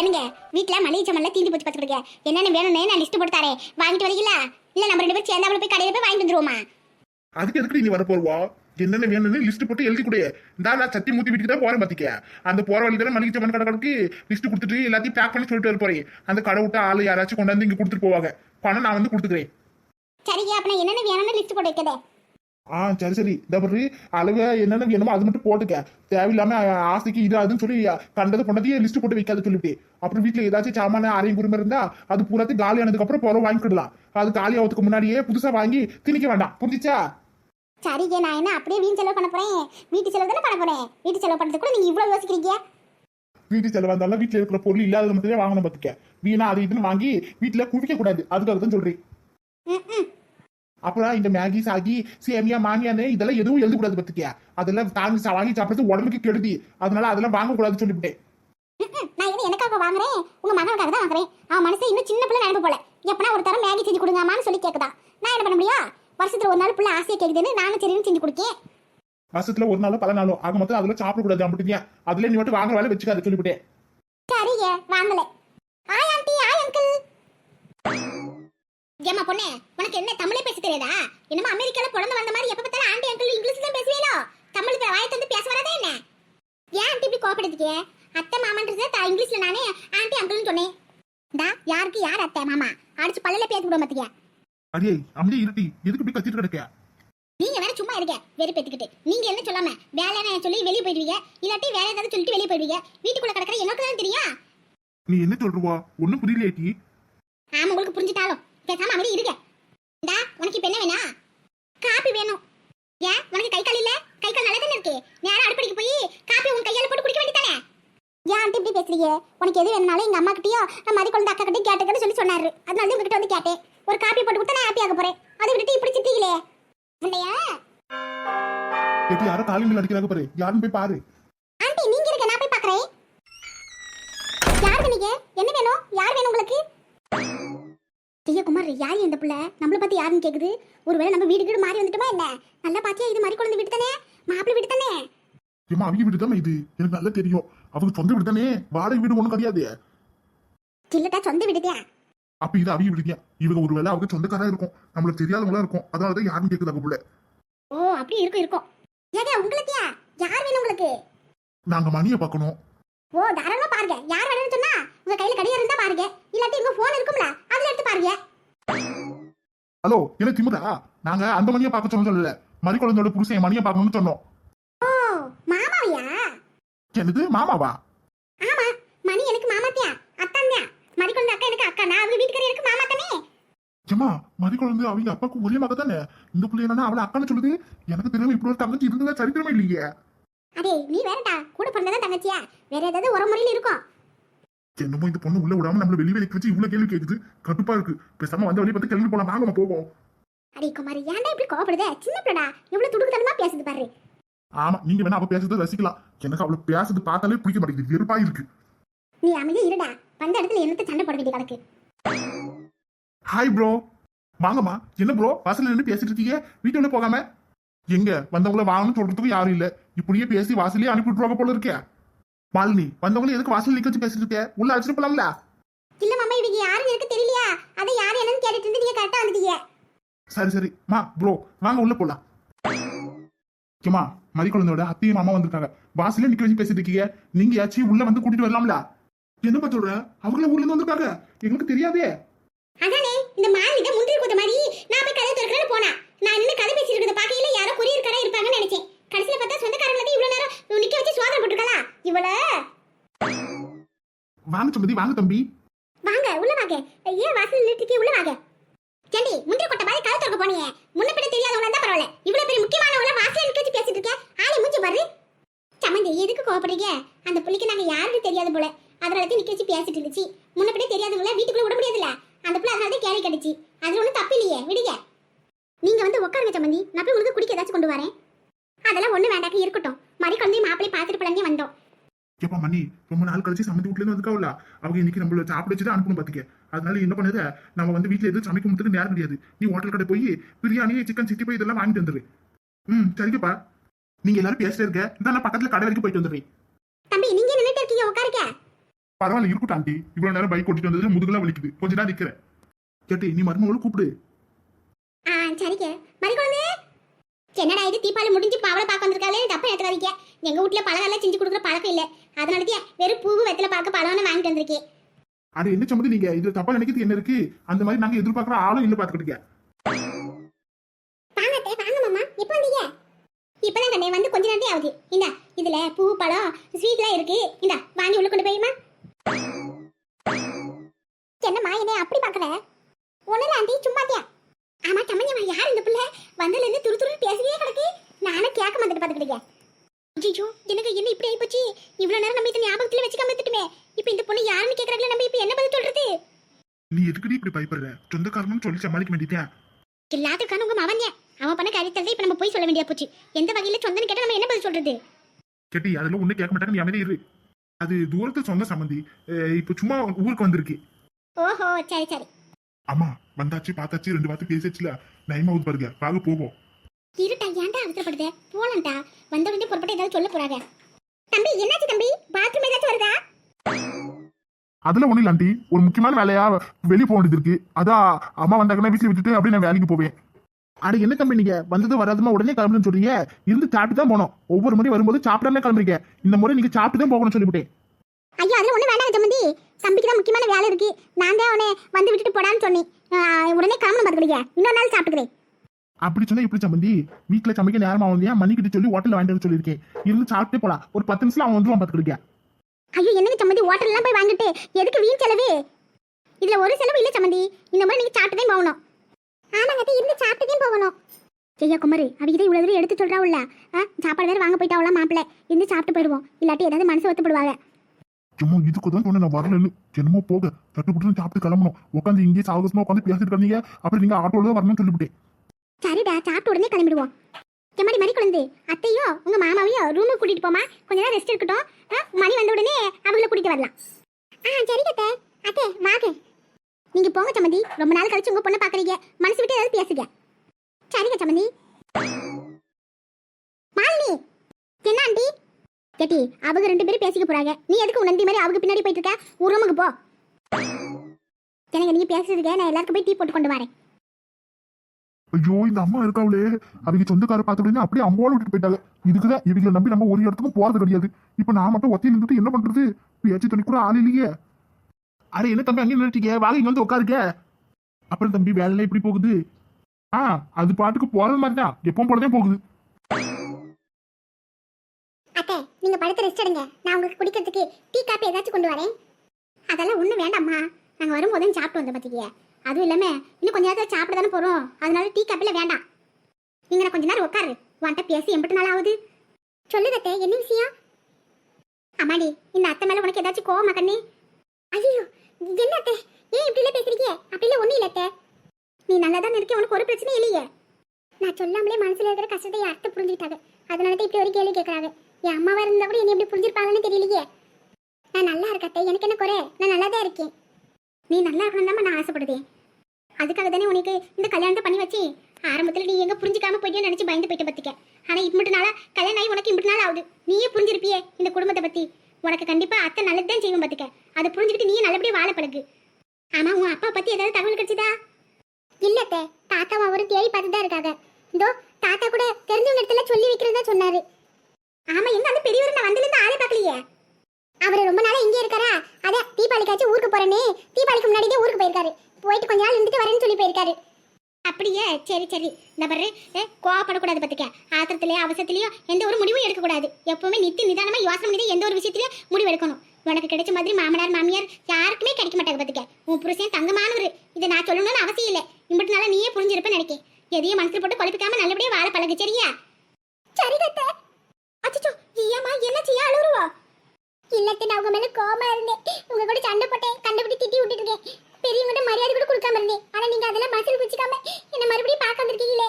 என்னங்க வீட்ல மளிகை சாமான்லாம் தீந்து போச்சு பார்த்துக்கிடுங்க என்னென்ன வேணும்னு நான் லிஸ்ட் போட்டு தரேன். வாங்கிட்டு வரீங்களா? இல்ல நம்ம ரெண்டு பேரும் சேர்ந்தாப்புல போய் கடையில போய் வாங்கிட்டு வந்துருவோமா? அதுக்கு எதுக்கு நீ வர போறவா? என்னென்ன வேணும்னு லிஸ்ட் போட்டு எழுதி கொடு. இந்தா நான் சட்டி மூத்தி வீட்டுக்கு தான் போறேன் பாத்திக்க. அந்த போற வழி தானே மளிகை சாமான் கடைக்கு லிஸ்ட் கொடுத்துட்டு எல்லாத்தையும் பேக் பண்ணி சொல்லிட்டு வர போறேன் அந்த கடை விட்டு ஆளு யாராச்சும் கொண்டாந்து இங்க கொடுத்துட்டு போவாங்க. பணம் நான் வந்து கொடுத்துக்கிறேன். சரிங்க அப்ப என்னென்ன வேணும்னு லிஸ்ட் போட்டு வைக்கதே ஆ சரி சரி. இந்த பாரு அளவு என்னென்ன வேணுமோ அது மட்டும் போட்டுக்க. தேவையில்லாம ஆசைக்கு இது அதுன்னு சொல்லி கண்டதை கொண்டதையே லிஸ்ட் போட்டு வைக்காத சொல்லிவிட்டு அப்புறம் வீட்டுல ஏதாச்சும் சாமான அரையும் குருமை இருந்தா அது பூராத்தையும் காலி ஆனதுக்கு அப்புறம் போற வாங்கிக்கிடலாம் அது காலி ஆகிறதுக்கு முன்னாடியே புதுசா வாங்கி திணிக்க வேண்டாம். புரிஞ்சுச்சா? சரிங்க நான் என்ன அப்படியே வீண் செலவு பண்ண போறேன்? வீட்டு செலவு தானே பண்ண போறேன்? வீட்டு செலவு பண்றது கூட நீங்க இவ்வளவு யோசிக்கிறீங்க? வீட்டு செலவா இருந்தாலும் வீட்டுல இருக்கிற பொருள் இல்லாதது மட்டுமே வாங்கணும் பாத்துக்க. வீணா அது இதுன்னு வாங்கி வீட்டுல குவிக்க கூடாது. அதுக்காக தான் சொல்றேன். அப்புறம் இந்த மேகி சாகி சேமியா மாமியான்னு இதெல்லாம் எதுவும் எழுத கூடாது பாத்துக்க. அதெல்லாம் தாங்கி வாங்கி சாப்பிடுறது உடம்புக்கு கெடுதி. அதனால அதெல்லாம் வாங்க கூடாதுன்னு சொல்லிவிட்டேன். எனக்காக வாங்குறேன். உங்க மகனுக்காக தான் வாங்குறேன். அவன் மனசு இன்னும் சின்ன பிள்ளை நினைப்பு போல. எப்பனா ஒரு தரம் மேகி செஞ்சு கொடுங்கம்மான்னு சொல்லி கேக்குதா. நான் என்ன பண்ண முடியும்? வருஷத்துல ஒரு நாள் பிள்ளை ஆசையா கேக்குதுன்னு நானும் சரின்னு செஞ்சு கொடுக்கேன். வருஷத்துல ஒரு நாளோ பல நாளோ ஆக மொத்தம் அதெல்லாம் சாப்பிடக்கூடாது அப்படிங்க அதுல நீ மட்டும் வாங்குற வேலை வச்சுக்காத சொல்லிவிட்டேன். சரிங்க வாங்கல. ஆய் ஆண்டி ஆய் அங்கிள் ஏமா பொண்ணே உனக்கு என்ன தமிழே பேச தெரியாதா? என்னமோ அமெரிக்கால பிறந்து வந்த மாதிரி எப்ப பார்த்தாலும் ஆண்டி அங்கிள் இங்கிலீஷ் தான் பேசுவீங்களோ தமிழ் வாயை தந்து பேச வராதா என்ன? ஏன் ஆண்டி இப்படி கோபப்படுத்துக்கே அத்தை மாமான்றத தா இங்கிலீஷ்ல நானே ஆண்டி அங்கிள்னு சொன்னேன். டா யாருக்கு யார் அத்தை மாமா? அடிச்சு பல்லுல பேச விட மாட்டீங்க அடியே அமைதியா இருட்டி. எதுக்கு இப்படி கத்திட்டு கிடக்க? நீங்க வேற சும்மா இருக்க வெறுப்பு எடுத்துக்கிட்டு நீங்க என்ன சொல்லாம? வேலைன்னு சொல்லி வெளியே போயிடுவீங்க? இல்லாட்டி வேலை ஏதாவது சொல்லிட்டு வெளியே போயிடுவீங்க? வீட்டுக்குள்ள கிடக்கிற எனக்கு தான் தெரியும். நீ என்ன சொல்றவா? ஒண்ணும் புரியலையேட்டி ஆமா உங்களுக்கு புரிஞ்சுட்டாலும். பேசாம அமைதி இருங்க. டா உனக்கு இப்ப என்ன வேணும்? காப்பி வேணும். ஏன்? உனக்கு கை கால் இல்ல? கை கால் நல்லா தானே இருக்கு? நேரா அடுப்படிக்கு போய் காப்பி உன் கையால போட்டு குடிக்க வேண்டியதானே ஏன் பேசுறீங்க உனக்கு எது வேணும்னாலும் எங்க அம்மா கிட்டயோ மதி குழந்தை அக்கா கிட்டயும் கேட்டுக்கன்னு சொல்லி சொன்னாரு. அதனால தான் உங்ககிட்ட வந்து கேட்டேன். ஒரு காப்பி போட்டு கொடுத்தா நான் ஹாப்பி ஆக போறேன். அதை விட்டுட்டு இப்படி திட்டீங்களே இல்லையா எட்டி யாரோ காலிங்கள் அடிக்கிறாங்க பாரு. யாருன்னு போய் பாரு. ஆண்டி நீங்க இருக்க நான் போய் பாக்குறேன் யார் நீங்க? என்ன வேணும்? யார் வேணும் உங்களுக்கு? ஐயா குமார் யார் இந்த புள்ள? நம்மள பத்தி யாருன்னு கேக்குது? ஒருவேளை நம்ம வீடு வீடு மாறி வந்துட்டோமா என்ன? நல்லா பாத்தியா? இது மாதிரி குழந்தை வீடு தானே மாப்பிள்ளை வீடு தானே ஏமா அவங்க வீடு தானே இது. எனக்கு நல்லா தெரியும். அவங்க சொந்த வீடு தானே? வாடகை வீடு ஒண்ணும் கிடையாது. இல்லட்டா சொந்த வீடுதா அப்ப இது அவங்க வீடுங்க இவங்க ஒருவேளை அவங்க சொந்தக்காரா இருக்கும். நம்மளுக்கு தெரியாதவங்களா இருக்கும். அதனாலதான் யாருன்னு கேக்குதாங்க புள்ள ஓ அப்படி இருக்கும் இருக்கும். ஏங்க உங்களுக்கு? யார் வேணும் உங்களுக்கு? நாங்க மணியை பார்க்கணும். ஓ தாராளமா பாருங்க. யார் வேணும்னு சொன்னா உங்க கையில கடிகாரம் இருந்தா பாருங்க. இல்லாட்டி உங்க போன் இருக்கும்ல அதுல எடுத்து பாருங்க. ஹலோ என்ன திமுதா நாங்க அந்த மணியை பார்க்க சொன்னோம் சொல்லல. மணி குழந்தையோட புருஷன் மணியை பார்க்கணும்னு சொன்னோம். என்னது மாமாவா? ஆமா மணி எனக்கு மாமாத்தியா? அத்தான் தான் மணிக்குழந்தை அக்கா எனக்கு அக்கா நான் அவங்க வீட்டுக்காரர் எனக்கு மாமா தானே ஏமா மணி குழந்தை அவங்க அப்பாவுக்கு ஒரே மக தானே இந்த பிள்ளை என்னன்னா அவளை அக்கான்னு சொல்லுது. எனக்கு தெரியாம இப்படி ஒரு தங்கச்சி இருந்ததா சரித்திரமே இல்லையே. அடே நீ வேறடா. கூட பிறந்ததான் தங்கச்சியா? வேற ஏதாவது ஒரு முறையில் இருக்கும். என்னமோ இந்த பொண்ணு உள்ள விடாம நம்மள வெளியே வெளியே வச்சு இவ்வளவு கேள்வி கேக்குது கடுப்பா இருக்கு. பேசாம வந்த வழியை பார்த்து கிளம்பி போலாம். வாங்க போவோம். அடே குமாரி ஏன்டா இப்படி கோவப்படுதே? சின்ன பிள்ளடா. எவ்வளவு துடுக்குத்தனமா பேசுது பாரு. ஆமா நீங்க வேணா அவ பேசுறத ரசிக்கலாம். எனக்கு அவளை பேசுறது பார்த்தாலே பிடிக்க மாட்டேங்குது. வெறுப்பா இருக்கு. நீ அமைதியா இருடா. வந்த இடத்துல என்னத்த சண்டை போட வேண்டிய கணக்கு ஹாய் ப்ரோ வாங்கம்மா. என்ன ப்ரோ வாசல்ல நின்று பேசிட்டு இருக்கீங்க. வீட்டுல போகாம? எங்க? வந்தவங்கள வாங்கன்னு சொல்றதுக்கு யாரும் இல்ல. இப்படியே பேசி வாசலே அனுப்பி விட்டுருவாங்க போல இருக்கே. மாலினி வந்தவங்கள எதுக்கு வாசல் நிக்க வச்சு பேசிட்டு இருக்க? உள்ள அழைச்சிட்டு போலாம்ல? இல்ல மாமா இவங்க யாருன்னு எனக்கு தெரியலையா? அதை யார் என்னன்னு கேட்டுட்டு இருந்து நீங்க கரெக்டா வந்துட்டீங்க. சரி சரி. மா ப்ரோ வாங்க உள்ள போலாம். ஏமா மதி குழந்தையோட அத்தையும் மாமா வந்திருக்காங்க. வாசல்ல நிக்க வச்சு பேசிட்டு இருக்கீங்க. நீங்க யாச்சும் உள்ள வந்து கூட்டிட்டு வரலாம்ல? என்னப்பா சொல்ற? அவங்கள ஊர்ல இருந்து வந்திருக்காங்க. எங்களுக்கு தெரியாதே. அதானே இந்த மால் இதை முந்திரி கொடுத்த மாதிரி நான் போய் கதை திறக்கிறேன்னு போனா. நான் நின்று கதை பேசிட்டு இருக்கிறத பார்க்கையில யாரோ கொரியர் கடை இருப்பாங்கன்னு நினைச்சேன். கடைசியில பார்த்தா சொந்தக்காரங்களுக்கு இவ்வளவு நேரம் நிக்க வச்சு சோதனை போட்டுருக்கலா இவள? வாங்க சுமதி வாங்க தம்பி. வாங்க உள்ள வாங்க. ஏன் வாசல் நிறுத்திக்கி உள்ள வாங்க. கேண்டி முந்திரி கொட்டை மாதிரி கழுத்து இருக்க போனியே? முன்ன பின்ன தெரியாதவங்க இருந்தா பரவாயில்ல. இவ்வளவு பெரிய முக்கியமானவங்கள வாசல்ல நிக்க வச்சு பேசிட்டு இருக்கேன் ஆளை மூஞ்சி பாரு. சமந்தி எதுக்கு கோவப்படுறீங்க? அந்த புள்ளிக்கு நாங்க யாருக்கு தெரியாது போல. அதனால தான் நிக்க வச்சு பேசிட்டு இருந்துச்சு. முன்ன பின்ன தெரியாதவங்கள வீட்டுக்குள்ள விட முடியாதுல அந்த புள்ள அதனால தான் கேள்வி கடிச்சு. அதுல ஒண்ணும் தப்பு இல்லையே விடுங்க. நீங்க வந்து உட்காருங்க சமந்தி. நான் போய் உங்களுக்கு குடிக்க ஏதாச்சும் கொண்டு வரேன். அதெல்லாம் ஒண்ணு வேண்டாக்க இருக்கட்டும். மறு குழந்தை மாப்பிள்ளை பார்த்துட்டு பிள்ளைங்க வந்தோம். ஏப்பா மணி ரொம்ப நாள் கழிச்சு சமந்தி வீட்டுல இருந்து வந்துக்காவில்ல அவங்க இன்னைக்கு நம்மள சாப்பிட வச்சுதான் அனுப்பணும் பாத்துக்க. அதனால என்ன பண்ணுது நம்ம வந்து வீட்டுல எதுவும் சமைக்க முடியாது நேரம் கிடையாது. நீ ஹோட்டல் கடை போய் பிரியாணி சிக்கன் சிட்டி போய் இதெல்லாம் வாங்கிட்டு வந்துரு. ம் சரிங்கப்பா. நீங்க எல்லாரும் பேசிட்டு இருக்க இந்த நான் பக்கத்துல கடை வரைக்கும் போயிட்டு வந்துடுறேன். தம்பி நீங்க நின்னுட்டு இருக்கீங்க? உட்காருங்க பரவாயில்ல இருக்கட்டும் ஆண்டி இவ்வளவு நேரம் பைக் ஓட்டிட்டு வந்தது முதுகுலாம் வலிக்குது. கொஞ்ச நேரம் நிக்கிறேன். கேட்டி நீ மருமகளும் கூப்பிடு. ஆ சரிங்க என்னடா இது? தீபாவளி முடிஞ்சு பாவலை பார்க்க வந்திருக்காளே. தப்பா எடுத்துக்காதீங்க. எங்க வீட்ல பழம் செஞ்சு கொடுக்குற பழக்கம் இல்ல. அதனாலதான் வெறும் பூவு வெத்தலை பார்க்க பழம்னு வாங்கிட்டு வந்திருக்கேன். அது என்ன சம்மதி நீங்க இது தப்பா நினைக்கிறது என்ன இருக்கு? அந்த மாதிரி நாங்க எதிர்பார்க்கிற ஆளும் இல்ல பாத்துக்கிட்டீங்க இப்பதான் கண்ணே வந்து கொஞ்ச நேரத்தே ஆகுது. இந்த இதுல பூ பழம் ஸ்வீட்லாம் இருக்கு. இந்த வாங்கி உள்ள கொண்டு போயுமா. என்னம்மா என்னை அப்படி பார்க்கற ஒண்ணுல ஆண்டி சும்மாத்தியா ஆமா சம்மஞ்சம்மா யார் இந்த பிள்ளை? வந்ததுல இருந்து துரு துரு பேசியே கிடக்கு. நானும் கேட்க வந்துட்டு பாத்துக்கிட்டீங்க ஐயோ எனக்கு என்ன இப்படி ஆயிப்போச்சு? இவ்வளவு நேரம் நம்ம இதை ஞாபகத்துல வச்சுக்காம விட்டுட்டுமே இப்போ இந்த பொண்ணு யாருன்னு கேக்குறாங்களே நம்ம இப்போ என்ன பதில் சொல்றது? நீ எதுக்கடி இப்படி பயப்படுற? சொந்தக்காரனும் சொல்லி சமாளிக்க வேண்டியதேன் எல்லாத்துக்கான உங்க மவன் அவன் பண்ண காரியத்தை இப்ப நம்ம போய் சொல்ல வேண்டிய போச்சு. எந்த வகையில சொந்தன்னு கேட்டா நம்ம என்ன பதில் சொல்றது? கேட்டி அதெல்லாம் ஒண்ணு கேட்க மாட்டாங்க நீ அமைதி இரு. அது தூரத்து சொந்த சம்மந்தி. அஹ் இப்ப சும்மா ஊருக்கு வந்திருக்கு. ஓஹோ சரி சரி. ஆமா வந்தாச்சு பார்த்தாச்சு ரெண்டு வார்த்தை பேசிச்சுல நயமா ஊது பாருங்க. வாங்க போவோம். இருட்டா ஏன்டா அவசரப்படுத? போலாம்டா. வந்த உடனே பொறுப்பட்டு ஏதாவது சொல்ல போறாங்க. தம்பி என்னாச்சு தம்பி? பாத்ரூம் ஏதாச்சும் வருதா? அதுல ஒண்ணு இல்ல ஆண்டி. ஒரு முக்கியமான வேலையா வெளியே போக வேண்டியது இருக்கு. அதான் அம்மா வந்தாங்கன்னா வீட்டுல விட்டுட்டு அப்படியே நான் வேலைக்கு போவேன். அட என்ன தம்பி நீங்க? வந்தது வராதுமா உடனே கிளம்புன்னு சொல்றீங்க? இருந்து சாப்பிட்டு தான் போனோம் ஒவ்வொரு முறை வரும்போது சாப்பிடாம கிளம்புறீங்க. இந்த முறை நீங்க சாப்பிட்டு தான் போகணும்னு சொல்லிவிட்டேன். ஐயோ அதுல ஒண்ணு வேண்டாம் தம்பி தம்பிக்கு தான் முக்கியமான வேலை இருக்கு. நான் தான் அவனை வந்து விட்டுட்டு போடான்னு சொன்னேன். உடனே கிளம்பணும் பாத்துக்கிட்டீங்க இன்னொரு நாள் சாப்பிட்டுக்கிறேன். அப்படி சொன்னா இப்படி சம்பந்தி? வீட்டுல சமைக்க நேரமா வந்து மணிக்கிட்ட சொல்லி ஹோட்டல்ல வாங்கிட்டு சொல்லியிருக்கேன். இருந்து சாப்பிட்டே போலாம். ஒரு பத்து நிமிஷம் அவன் வந்துருவான் பாத்துக்கிட்டீங்க ஐயோ என்னங்க சம்மந்தி ஹோட்டல் எல்லாம் போய் வாங்கிட்டு எதுக்கு வீண் செலவு? இதுல ஒரு செலவு இல்ல சம்மந்தி இந்த மாதிரி நீங்க சாப்பிட்டுதான் போகணும். ஆமாங்க இருந்து சாப்பிட்டுதான் போகணும். ஐயா குமரு அவங்க இவ்வளவு தூரம் எடுத்து சொல்றாவுல்ல. ஆ, சாப்பாடு வேற வாங்க போயிட்டாவளா மாப்பிள்ள. இருந்து சாப்பிட்டு போயிடுவோம். இல்லாட்டி ஏதாவது மனசு ஒத்துப்படுவாங்க சும்மா இதுக்கு தான் சொன்னேன் நான் வரல என்னமோ போக. தட்டுப்பட்டு சாப்பிட்டு கிளம்பணும். உட்காந்து இங்கே சாவகசமா உட்காந்து பேசிட்டு இருந்தீங்க அப்புறம் நீங்க ஆட்டோல தான் வரணும்னு சொல்லிவிட்டேன். சரிடா சாப்பிட்டு உடனே கிளம்பிடுவோம். எம்மாடி மணி குழந்தை அத்தையோ உங்க மாமாவையோ ரூமுக்கு கூட்டிட்டு போமா கொஞ்ச நேரம் ரெஸ்ட் இருக்கட்டும். மணி வந்த உடனே அவங்கள கூட்டிட்டு வரலாம். ஆ சரி அத்தை. அத்தை வாங்க. நீங்க போங்க சம்மந்தி ரொம்ப நாள் கழிச்சு உங்க பொண்ணை பாக்குறீங்க. மனசு விட்டு ஏதாவது பேசுங்க. சரிங்க சம்மந்தி மாலினி. என்ன ஆண்டி? கேட்டி அவங்க ரெண்டு பேரும் பேசிக்க போறாங்க. நீ எதுக்கு உணர்ந்தி மாதிரி அவங்க பின்னாடி போயிட்டு இருக்க? உன் ரூமுக்கு போ. எனக்கு நீங்க பேசுறதுக்கு நான் எல்லாருக்கும் போய் டீ போட்டு கொண்டு வரேன். ஐயோ இந்த அம்மா இருக்காவளே. அவங்க சொந்தக்கார பார்த்த உடனே அப்படியே அம்மாவோட விட்டுட்டு போயிட்டாங்க. இதுக்குதான் இவங்களை நம்பி நம்ம ஒரு இடத்துக்கும் போறது கிடையாது. இப்ப நான் மட்டும் ஒத்தி நின்றுட்டு என்ன பண்றது? பேச்சு துணி கூட ஆள் இல்லையே. அட என்ன தம்பி அங்கே நின்றுட்டீங்க வாங்க இங்க வந்து உட்காருக்க அப்புறம் தம்பி வேலையில எப்படி போகுது? ஆ அது பாட்டுக்கு போறது மாதிரி தான் எப்பவும் போலதான் போகுது. அத்தை நீங்க படுத்து ரெஸ்ட் எடுங்க. நான் உங்களுக்கு குடிக்கிறதுக்கு டீ காப்பி ஏதாச்சும் கொண்டு வரேன். அதெல்லாம் ஒண்ணும் வேண்டாம்மா. நாங்க வரும்போது சாப்பிட்டு வந்தோம் பாத்தீங்க அதுவும் இல்லாமல் இன்னும் கொஞ்ச நேரத்தில் சாப்பிட தானே போகிறோம் அதனால டீ கப்பில் வேண்டாம். நீங்க நான் கொஞ்ச நேரம் உட்காரு. உன்கிட்ட பேசி எம்பிட்டு நாள் ஆகுது. சொல்லுதே என்ன விஷயம்? அம்மாடி இந்த அத்தை மேலே உனக்கு ஏதாச்சும் கோவமா கண்ணி? ஐயோ என்ன அத்தை? ஏன் இப்படி எல்லாம் பேசுறீங்க? அப்படிலாம் ஒன்றும் இல்லை அத்தை. நீ நல்லா தான் இருக்க உனக்கு ஒரு பிரச்சனையும் இல்லையே. நான் சொல்லாமலே மனசில் இருக்கிற கஷ்டத்தை யார்த்து புரிஞ்சுக்கிட்டாங்க. அதனால தான் இப்படி ஒரு கேள்வி கேட்கறாங்க என் அம்மாவா இருந்தால் கூட என்ன எப்படி புரிஞ்சிருப்பாங்கன்னு தெரியலையே. நான் நல்லா இருக்கட்டே எனக்கு என்ன குறை? நான் நல்லா தான் இருக்கேன். நீ நல்லா இருக்கணும் தான் நான் ஆசைப்படுதேன் அதுக்காக தானே உனக்கு இந்த கல்யாணத்தை பண்ணி வச்சு? ஆரம்பத்தில் நீ எங்க புரிஞ்சுக்காம போயிட்டே நினைச்சு பயந்து போயிட்ட பத்திக்க. ஆனா இம்பிட்டு நாளா கல்யாணம் ஆகி உனக்கு இம்பிட்டு நாள் ஆகுது. நீயே புரிஞ்சிருப்பியே இந்த குடும்பத்தை பத்தி. உனக்கு கண்டிப்பா அத்தை நல்லது தான் செய்வோம் பத்திக்க. அதை புரிஞ்சுக்கிட்டு நீயே நல்லபடியா வாழ பழகு. ஆமா உன் அப்பா பத்தி ஏதாவது தகவல் கிடைச்சதா? இல்ல அத்தை. தாத்தாவும் அவரும் தேடி பார்த்து தான் இருக்காங்க. இதோ தாத்தா கூட தெரிஞ்சவங்க இடத்துல சொல்லி வைக்கிறதா சொன்னாரு. ஆமா எங்க அந்த பெரியவர் நான் வந்ததுல இருந்து ஆளே பார்க்கலையே. அவர் ரொம்ப நாளா இங்கே இருக்காரா? அதான் தீபாவளிக்காச்சும் ஊருக்கு போறேனே. தீபாவளிக்கு முன்னாடியே ஊருக்கு போயிருக்காரு. போயிட்டு கொஞ்ச நாள் இருந்துட்டு வரேன்னு சொல்லி போயிருக்காரு. அப்படியே சரி சரி. இந்த பாரு கோவப்படக்கூடாது பத்துக்க ஆத்திரத்திலயோ அவசரத்திலயோ எந்த ஒரு முடிவும் எடுக்கக்கூடாது. எப்பவுமே நித்தி நிதானமா யோசனை பண்ணி எந்த ஒரு விஷயத்திலயும் முடிவு எடுக்கணும். உனக்கு கிடைச்ச மாதிரி மாமனார் மாமியார் யாருக்குமே கிடைக்க மாட்டாங்க பத்துக்க உன் புருஷன் தங்கமானவர். இதை நான் சொல்லணும்னு அவசியம் இல்லை. இம்பட்டுனால நீயே புரிஞ்சிருப்பேன்னு நினைக்கேன். எதையும் மனசில் போட்டு குழப்பிக்காம நல்லபடியாக வாழ பழகு சரியா? சரி கத்த அச்சோ ஏமா என்ன செய்ய அழுவுருவா இல்லத்த நான் உங்க மேல கோமா இருந்தேன். உங்க கூட சண்டை போட்டேன் கண்டுபிடி திட்டி விட்டுட்டு இருக்கேன் பெரியவங்கிட்ட மரியாதை கூட கொடுக்காம இருந்தேன் ஆனா நீங்க அதெல்லாம் மனசில் வச்சுக்காம என்ன மறுபடியும் பார்க்க வந்திருக்கீங்களே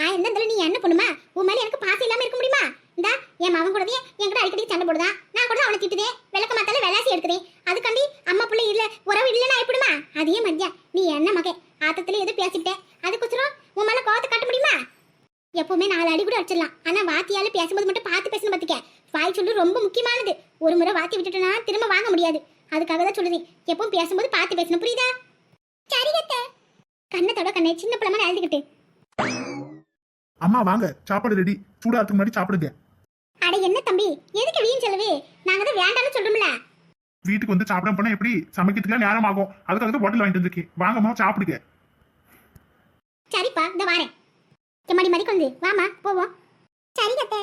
ஆ என்ன இருந்தாலும் நீ என்ன பண்ணுமா உன் மேல எனக்கு பாசம் இல்லாம இருக்க முடியுமா இந்தா என் மகன் கூடவே என் கூட அடிக்கடி சண்டை போடுதான் நான் கூட அவனை திட்டுதேன் விளக்க மாத்தால விளாசி எடுக்கிறேன் அதுக்காண்டி அம்மா பிள்ளை இல்ல உறவு இல்லைன்னா எப்படிமா அதே மத்தியா நீ என்ன மகன் ஆத்தத்துல எது பேசிட்டேன் அதுக்கோசரம் உன் மேல கோவத்தை காட்ட முடியுமா? எப்பவுமே நாலு அடி கூட அடிச்சிடலாம். ஆனா வாத்தியால பேசும்போது மட்டும் பார்த்து பேசணும் பாத்துக்க. வாய் சொல்லு ரொம்ப முக்கியமானது. ஒரு முறை வாத்தி விட்டுட்டனா திரும்ப வாங்க முடியாது. அதுக்காக தான் சொல்லுறேன் எப்பவும் பேசும்போது பார்த்து பேசணும். புரியுதா? சரி அத்தை கண்ணத்தோட கண்ணை சின்ன பிள்ளை எழுதிக்கிட்டு அம்மா வாங்க. சாப்பாடு ரெடி சூடாகிறதுக்கு முன்னாடி சாப்பிடுங்க. அட என்ன தம்பி? எதுக்கு வீண் செலவு? நாங்க தான் வேண்டாம்னு சொல்றோம்ல. வீட்டுக்கு வந்து சாப்பிட போனா எப்படி? சமைக்கிறதுக்குலாம் நேரம் ஆகும் அதுக்காக தான் ஹோட்டல் வாங்கிட்டு வந்திருக்கேன். வாங்கம்மா சாப்பிடுங்க. சரிப்பா இந்த வாரேன். எம்மாடி மதிக்கொண்டு வாமா போவோம். சரி கத்தை